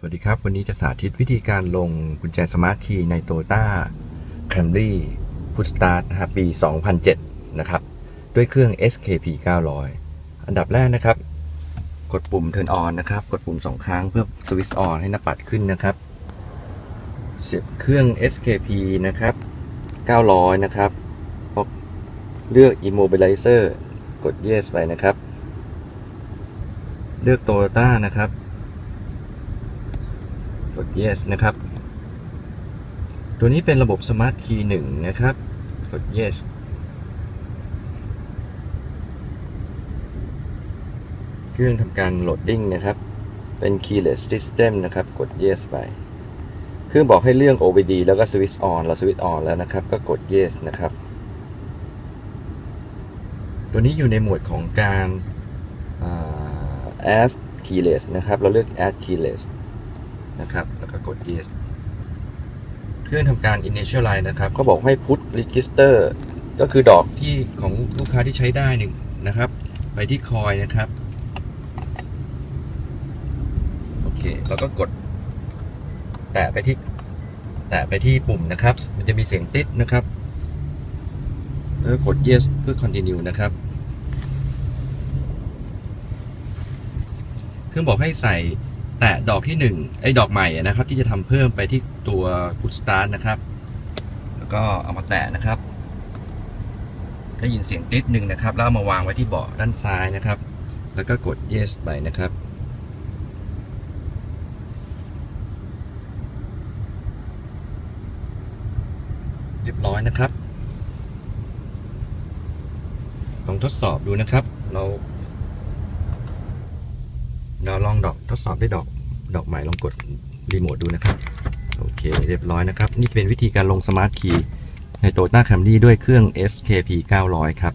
สวัสดีครับ วันนี้จะสาธิตวิธีการลงกุญแจสมาร์ทคีย์ใน Toyota Camry Push Start นะครับปี 2007 นะครับ ด้วยเครื่อง SKP 900 อันดับแรกนะครับ กดปุ่ม Turn On นะครับ กดปุ่ม 2 ครั้งเพื่อสวิตช์ออนให้หน้าปัดขึ้นนะครับ เสียบเครื่อง SKP นะครับ 900 นะครับเลือก Immobilizer กด Yes ไปนะครับ เลือก Toyota นะครับ กด yes นะครับ ตัวนี้เป็นระบบ Smart Key 1 นะครับ กด yes เครื่องทำการโหลดดิ้งนะครับ เป็น keyless system นะครับ กด yes ไป เครื่องบอกให้เรื่อง OBD แล้วก็ switch on เรา switch on แล้วนะครับ ก็กด yes นะครับ ตัวนี้อยู่ในหมวดของการ add keyless นะครับ เราเลือก add keyless นะครับ แล้วก็กด yes เครื่องทำการ initialize นะครับเขาบอกให้ put register ก็คือดอกที่ของลูกค้าที่ใช้ได้หนึ่งนะครับ ไปที่คอยนะครับโอเคแล้วก็กด แตะไปที่แตะไปที่ปุ่มนะครับ มันจะมีเสียงติดนะครับแล้วก็กด yes เพื่อ continue นะครับ เครื่องบอกให้ใส่ แตะดอกที่หนึ่งไอ้ดอกใหม่นะครับ ที่จะทำเพิ่มไปที่ตัวพุทสตาร์นะครับ แล้วก็เอามาแตะนะครับ ได้ยินเสียงติดหนึ่งนะครับ แล้วามาวางไว้ที่เบาะด้านซ้ายนะครับ แล้วก็กด yes ไปนะครับเรียบร้อยนะครับลองทดสอบดูนะครับ เรา เราลองดอกทดสอบด้ดอกดอกใหม่ลองกดรีโมทดูนะครับ โอเค เรียบร้อยนะครับ นี่เป็นวิธีการลงสมาร์ทคีย์ในโตต้าแคมรี่ด้วยเครื่อง SKP 900 ครับ